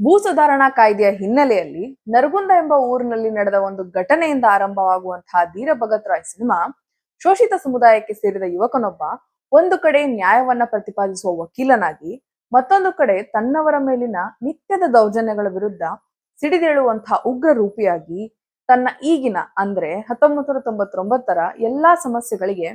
ಭೂ ಸುಧಾರಣಾ ಕಾಯ್ದೆಯ ಹಿನ್ನೆಲೆಯಲ್ಲಿ ನರಗುಂದ ಎಂಬ ಊರಿನಲ್ಲಿ ನಡೆದ ಒಂದು ಘಟನೆಯಿಂದ ಆರಂಭವಾಗುವಂತಹ ಧೀರ ಭಗತ್ ರಾಯ್ ಸಿನಿಮಾ ಶೋಷಿತ ಸಮುದಾಯಕ್ಕೆ ಸೇರಿದ ಯುವಕನೊಬ್ಬ ಒಂದು ಕಡೆ ನ್ಯಾಯವನ್ನ ಪ್ರತಿಪಾದಿಸುವ ವಕೀಲನಾಗಿ, ಮತ್ತೊಂದು ಕಡೆ ತನ್ನವರ ಮೇಲಿನ ನಿತ್ಯದ ದೌರ್ಜನ್ಯಗಳ ವಿರುದ್ಧ ಸಿಡಿದೇಳುವಂತಹ ಉಗ್ರ ರೂಪಿಯಾಗಿ ತನ್ನ ಈಗಿನ ಅಂದ್ರೆ ಹತ್ತೊಂಬತ್ತು ನೂರ ತೊಂಬತ್ತೊಂಬತ್ತರ ಎಲ್ಲಾ ಸಮಸ್ಯೆಗಳಿಗೆ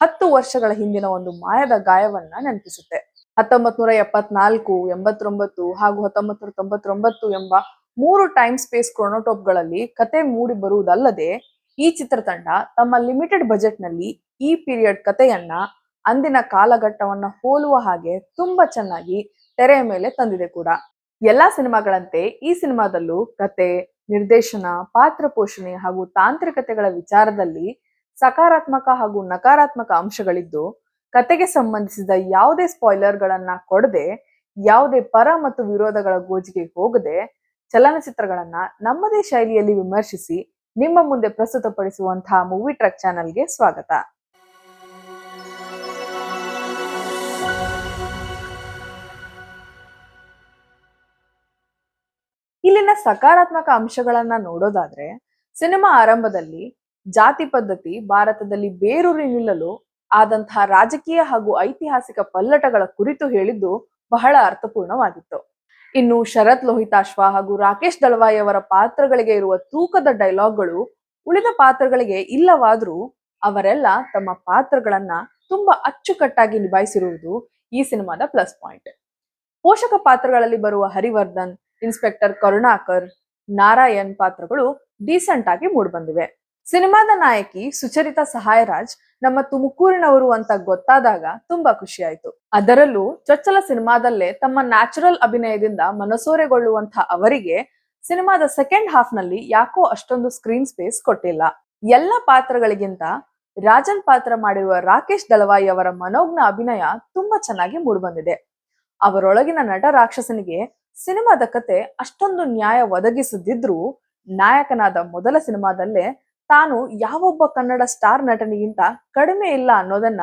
ಹತ್ತು ವರ್ಷಗಳ ಹಿಂದಿನ ಒಂದು ಮಾಯದ ಗಾಯವನ್ನ ನೆನಪಿಸುತ್ತೆ. ಹತ್ತೊಂಬತ್ ನೂರ ಎಪ್ಪತ್ನಾಲ್ಕು, ಎಂಬತ್ತೊಂಬತ್ತು ಹಾಗೂ ಹತ್ತೊಂಬತ್ ನೂರ ತೊಂಬತ್ತೊಂಬತ್ತು ಎಂಬ ಮೂರು ಟೈಮ್ ಸ್ಪೇಸ್ ಕ್ರೋನೋಟೋಪ್ಗಳಲ್ಲಿ ಕತೆ ಮೂಡಿ ಬರುವುದಲ್ಲದೆ, ಈ ಚಿತ್ರತಂಡ ತಮ್ಮ ಲಿಮಿಟೆಡ್ ಬಜೆಟ್ನಲ್ಲಿ ಈ ಪೀರಿಯಡ್ ಕತೆಯನ್ನ ಅಂದಿನ ಕಾಲಘಟ್ಟವನ್ನ ಹೋಲುವ ಹಾಗೆ ತುಂಬಾ ಚೆನ್ನಾಗಿ ತೆರೆಯ ಮೇಲೆ ತಂದಿದೆ ಕೂಡ. ಎಲ್ಲಾ ಸಿನಿಮಾಗಳಂತೆ ಈ ಸಿನಿಮಾದಲ್ಲೂ ಕತೆ, ನಿರ್ದೇಶನ, ಪಾತ್ರ ಪೋಷಣೆ ಹಾಗೂ ತಾಂತ್ರಿಕತೆಗಳ ವಿಚಾರದಲ್ಲಿ ಸಕಾರಾತ್ಮಕ ಹಾಗೂ ನಕಾರಾತ್ಮಕ ಅಂಶಗಳಿದ್ದು ಕತೆಗೆ ಸಂಬಂಧಿಸಿದ ಯಾವುದೇ ಸ್ಪಾಯ್ಲರ್ ಗಳನ್ನ ಕೊಡದೆ, ಯಾವುದೇ ಪರ ಮತ್ತು ವಿರೋಧಗಳ ಗೋಜಿಗೆ ಹೋಗದೆ ಚಲನಚಿತ್ರಗಳನ್ನ ನಮ್ಮದೇ ಶೈಲಿಯಲ್ಲಿ ವಿಮರ್ಶಿಸಿ ನಿಮ್ಮ ಮುಂದೆ ಪ್ರಸ್ತುತಪಡಿಸುವಂತಹ ಮೂವಿ ಟ್ರಕ್ ಚಾನೆಲ್ಗೆ ಸ್ವಾಗತ. ಇಲ್ಲಿನ ಸಕಾರಾತ್ಮಕ ಅಂಶಗಳನ್ನ ನೋಡೋದಾದ್ರೆ, ಸಿನಿಮಾ ಆರಂಭದಲ್ಲಿ ಜಾತಿ ಪದ್ಧತಿ ಭಾರತದಲ್ಲಿ ಬೇರೂರಿ ನಿಲ್ಲಲು ಆದಂತಹ ರಾಜಕೀಯ ಹಾಗೂ ಐತಿಹಾಸಿಕ ಪಲ್ಲಟಗಳ ಕುರಿತು ಹೇಳಿದ್ದು ಬಹಳ ಅರ್ಥಪೂರ್ಣವಾಗಿತ್ತು. ಇನ್ನು ಶರತ್ ಲೋಹಿತಾಶ್ವ ಹಾಗೂ ರಾಕೇಶ್ ದಳವಾಯಿ ಅವರ ಪಾತ್ರಗಳಿಗೆ ಇರುವ ತೂಕದ ಡೈಲಾಗ್ಗಳು ಉಳಿದ ಪಾತ್ರಗಳಿಗೆ ಇಲ್ಲವಾದ್ರೂ ಅವರೆಲ್ಲ ತಮ್ಮ ಪಾತ್ರಗಳನ್ನ ತುಂಬಾ ಅಚ್ಚುಕಟ್ಟಾಗಿ ನಿಭಾಯಿಸಿರುವುದು ಈ ಸಿನಿಮಾದ ಪ್ಲಸ್ ಪಾಯಿಂಟ್. ಪೋಷಕ ಪಾತ್ರಗಳಲ್ಲಿ ಬರುವ ಹರಿವರ್ಧನ್, ಇನ್ಸ್ಪೆಕ್ಟರ್ ಕರುಣಾಕರ್, ನಾರಾಯಣ್ ಪಾತ್ರಗಳು ಡೀಸೆಂಟ್ ಆಗಿ ಮೂಡಿಬಂದಿವೆ. ಸಿನಿಮಾದ ನಾಯಕಿ ಸುಚರಿತಾ ಸಹಾಯರಾಜ್ ನಮ್ಮ ತುಮಕೂರಿನವರು ಅಂತ ಗೊತ್ತಾದಾಗ ತುಂಬಾ ಖುಷಿ ಆಯ್ತು ಅದರಲ್ಲೂ ಚೊಚ್ಚಲ ಸಿನಿಮಾದಲ್ಲೇ ತಮ್ಮ ನ್ಯಾಚುರಲ್ ಅಭಿನಯದಿಂದ ಮನಸೋರೆಗೊಳ್ಳುವಂತಹ ಅವರಿಗೆ ಸಿನಿಮಾದ ಸೆಕೆಂಡ್ ಹಾಫ್ನಲ್ಲಿ ಯಾಕೋ ಅಷ್ಟೊಂದು ಸ್ಕ್ರೀನ್ ಸ್ಪೇಸ್ ಕೊಟ್ಟಿಲ್ಲ. ಎಲ್ಲ ಪಾತ್ರಗಳಿಗಿಂತ ರಾಜನ್ ಪಾತ್ರ ಮಾಡಿರುವ ರಾಕೇಶ್ ದಳವಾಯಿ ಅವರ ಮನೋಜ್ಞ ಅಭಿನಯ ತುಂಬಾ ಚೆನ್ನಾಗಿ ಮೂಡಿಬಂದಿದೆ. ಅವರೊಳಗಿನ ನಟ ರಾಕ್ಷಸನಿಗೆ ಸಿನಿಮಾದ ಕತೆ ಅಷ್ಟೊಂದು ನ್ಯಾಯ ಒದಗಿಸದಿದ್ರೂ ನಾಯಕನಾದ ಮೊದಲ ಸಿನಿಮಾದಲ್ಲೇ ತಾನು ಯಾವೊಬ್ಬ ಕನ್ನಡ ಸ್ಟಾರ್ ನಟನಿಗಿಂತ ಕಡಿಮೆ ಇಲ್ಲ ಅನ್ನೋದನ್ನ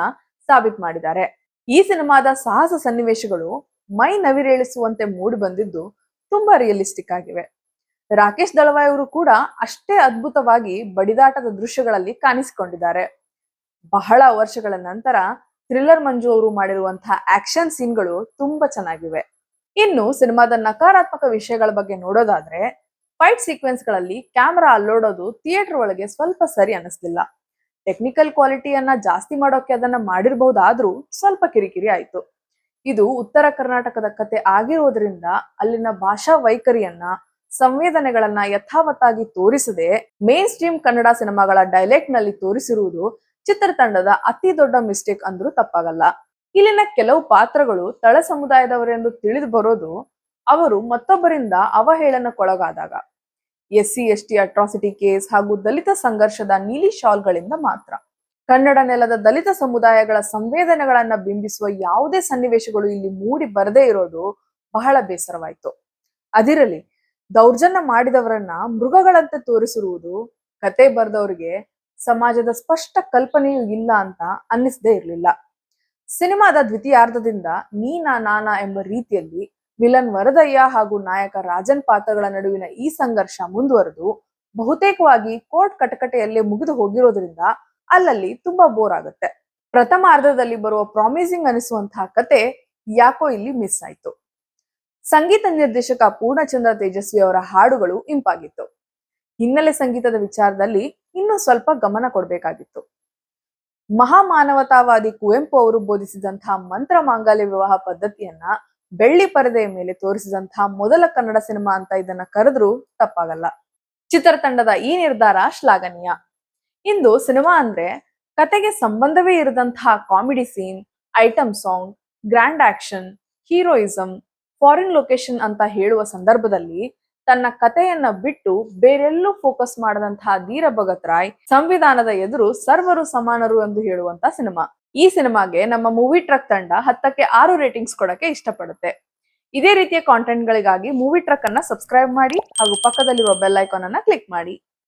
ಸಾಬೀತ್ ಮಾಡಿದ್ದಾರೆ. ಈ ಸಿನಿಮಾದ ಸಾಹಸ ಸನ್ನಿವೇಶಗಳು ಮೈ ನವಿರೇಳಿಸುವಂತೆ ಮೂಡಿ ಬಂದಿದ್ದು ತುಂಬಾ ರಿಯಲಿಸ್ಟಿಕ್ ಆಗಿವೆ. ರಾಕೇಶ್ ದಳವಾಯ್ ಅವರು ಕೂಡ ಅಷ್ಟೇ ಅದ್ಭುತವಾಗಿ ಬಡಿದಾಟದ ದೃಶ್ಯಗಳಲ್ಲಿ ಕಾಣಿಸಿಕೊಂಡಿದ್ದಾರೆ. ಬಹಳ ವರ್ಷಗಳ ನಂತರ ಥ್ರಿಲ್ಲರ್ ಮಂಜು ಅವರು ಮಾಡಿರುವಂತಹ ಆಕ್ಷನ್ ಸೀನ್ಗಳು ತುಂಬಾ ಚೆನ್ನಾಗಿವೆ. ಇನ್ನು ಸಿನಿಮಾದ ನಕಾರಾತ್ಮಕ ವಿಷಯಗಳ ಬಗ್ಗೆ ನೋಡೋದಾದ್ರೆ ಫೈಟ್ ಸೀಕ್ವೆನ್ಸ್ಗಳಲ್ಲಿ ಕ್ಯಾಮೆರಾ ಅಲ್ಲೋಡೋದು ಥಿಯೇಟರ್ ಒಳಗೆ ಸ್ವಲ್ಪ ಸರಿ ಅನಿಸ್ಲಿಲ್ಲ ಟೆಕ್ನಿಕಲ್ ಕ್ವಾಲಿಟಿಯನ್ನ ಜಾಸ್ತಿ ಮಾಡೋಕೆ ಅದನ್ನ ಮಾಡಿರಬಹುದಾದ್ರೂ ಸ್ವಲ್ಪ ಕಿರಿಕಿರಿ ಆಯ್ತು. ಇದು ಉತ್ತರ ಕರ್ನಾಟಕದ ಕತೆ ಆಗಿರೋದ್ರಿಂದ ಅಲ್ಲಿನ ಭಾಷಾ ವೈಖರಿಯನ್ನ, ಸಂವೇದನೆಗಳನ್ನ ಯಥಾವತ್ತಾಗಿ ತೋರಿಸದೆ ಮೇನ್ ಸ್ಟ್ರೀಮ್ ಕನ್ನಡ ಸಿನಿಮಾಗಳ ಡೈಲೆಕ್ಟ್ನಲ್ಲಿ ತೋರಿಸಿರುವುದು ಚಿತ್ರತಂಡದ ಅತಿ ದೊಡ್ಡ ಮಿಸ್ಟೇಕ್ ಅಂದ್ರೂ ತಪ್ಪಾಗಲ್ಲ. ಇಲ್ಲಿನ ಕೆಲವು ಪಾತ್ರಗಳು ತಳ ಸಮುದಾಯದವರೆಂದು ತಿಳಿದು ಬರೋದು ಅವರು ಮತ್ತೊಬ್ಬರಿಂದ ಅವಹೇಳನಕ್ಕೊಳಗಾದಾಗ. S C S T atrocity case ಹಾಗೂ ದಲಿತ ಸಂಘರ್ಷದ ನೀಲಿ ಶಾಲ್ಗಳಿಂದ ಮಾತ್ರ. ಕನ್ನಡ ನೆಲದ ದಲಿತ ಸಮುದಾಯಗಳ ಸಂವೇದನೆಗಳನ್ನ ಬಿಂಬಿಸುವ ಯಾವುದೇ ಸನ್ನಿವೇಶಗಳು ಇಲ್ಲಿ ಮೂಡಿ ಬರದೇ ಇರೋದು ಬಹಳ ಬೇಸರವಾಯ್ತು. ಅದಿರಲಿ, ದೌರ್ಜನ್ಯ ಮಾಡಿದವರನ್ನ ಮೃಗಗಳಂತೆ ತೋರಿಸಿರುವುದು ಕತೆ ಬರೆದವರಿಗೆ ಸಮಾಜದ ಸ್ಪಷ್ಟ ಕಲ್ಪನೆಯೂ ಇಲ್ಲ ಅಂತ ಅನ್ನಿಸದೇ ಇರಲಿಲ್ಲ. ಸಿನಿಮಾದ ದ್ವಿತೀಯಾರ್ಧದಿಂದ ನೀನಾ ನಾನಾ ಎಂಬ ರೀತಿಯಲ್ಲಿ ವಿಲನ್ ವರದಯ್ಯ ಹಾಗೂ ನಾಯಕ ರಾಜನ್ ಪಾತ್ರಗಳ ನಡುವಿನ ಈ ಸಂಘರ್ಷ ಮುಂದುವರೆದು ಬಹುತೇಕವಾಗಿ ಕೋರ್ಟ್ ಕಟಕಟೆಯಲ್ಲೇ ಮುಗಿದು ಹೋಗಿರೋದ್ರಿಂದ ಅಲ್ಲಲ್ಲಿ ತುಂಬಾ ಬೋರ್ ಆಗುತ್ತೆ. ಪ್ರಥಮ ಅರ್ಧದಲ್ಲಿ ಬರುವ ಪ್ರಾಮಿಸಿಂಗ್ ಅನಿಸುವಂತಹ ಕತೆ ಯಾಕೋ ಇಲ್ಲಿ ಮಿಸ್ ಆಯ್ತು. ಸಂಗೀತ ನಿರ್ದೇಶಕ ಪೂರ್ಣಚಂದ್ರ ತೇಜಸ್ವಿ ಅವರ ಹಾಡುಗಳು ಇಂಪಾಗಿತ್ತು. ಹಿನ್ನೆಲೆ ಸಂಗೀತದ ವಿಚಾರದಲ್ಲಿ ಇನ್ನೂ ಸ್ವಲ್ಪ ಗಮನ ಕೊಡಬೇಕಾಗಿತ್ತು. ಮಹಾಮಾನವತಾವಾದಿ ಕುವೆಂಪು ಅವರು ಬೋಧಿಸಿದಂತಹ ಮಂತ್ರ ಮಾಂಗಲ್ಯ ವಿವಾಹ ಪದ್ಧತಿಯನ್ನ ಬೆಳ್ಳಿ ಪರದೆಯ ಮೇಲೆ ತೋರಿಸಿದಂತಹ ಮೊದಲ ಕನ್ನಡ ಸಿನಿಮಾ ಅಂತ ಇದನ್ನ ಕರೆದ್ರೂ ತಪ್ಪಾಗಲ್ಲ. ಚಿತ್ರತಂಡದ ಈ ನಿರ್ಧಾರ ಶ್ಲಾಘನೀಯ. ಇಂದು ಸಿನಿಮಾ ಅಂದ್ರೆ ಕತೆಗೆ ಸಂಬಂಧವೇ ಇರದಂತಹ comedy scene item song, grand action, heroism, foreign location ಅಂತ ಹೇಳುವ ಸಂದರ್ಭದಲ್ಲಿ ತನ್ನ ಕತೆಯನ್ನ ಬಿಟ್ಟು ಬೇರೆಲ್ಲೂ ಫೋಕಸ್ ಮಾಡದಂತಹ ಧೀರ ಭಗತ್ ರಾಯ್ ಸಂವಿಧಾನದ ಎದುರು ಸರ್ವರು ಸಮಾನರು ಎಂದು ಹೇಳುವಂತ ಸಿನಿಮಾ. ಈ ಸಿನಿಮಾಗೆ ನಮ್ಮ ಮೂವಿ ಟ್ರಕ್ ತಂಡ ಹತ್ತಕ್ಕೆ ಆರು ರೇಟಿಂಗ್ಸ್ ಕೊಡಕ್ಕೆ ಇಷ್ಟಪಡುತ್ತೆ. ಇದೇ ರೀತಿಯ ಕಾಂಟೆಂಟ್ ಗಳಿಗಾಗಿ ಮೂವಿ ಟ್ರಕ್ ಅನ್ನ ಸಬ್ಸ್ಕ್ರೈಬ್ ಮಾಡಿ ಹಾಗೂ ಪಕ್ಕದಲ್ಲಿರುವ ಬೆಲ್ ಐಕಾನ್ ಅನ್ನ ಕ್ಲಿಕ್ ಮಾಡಿ.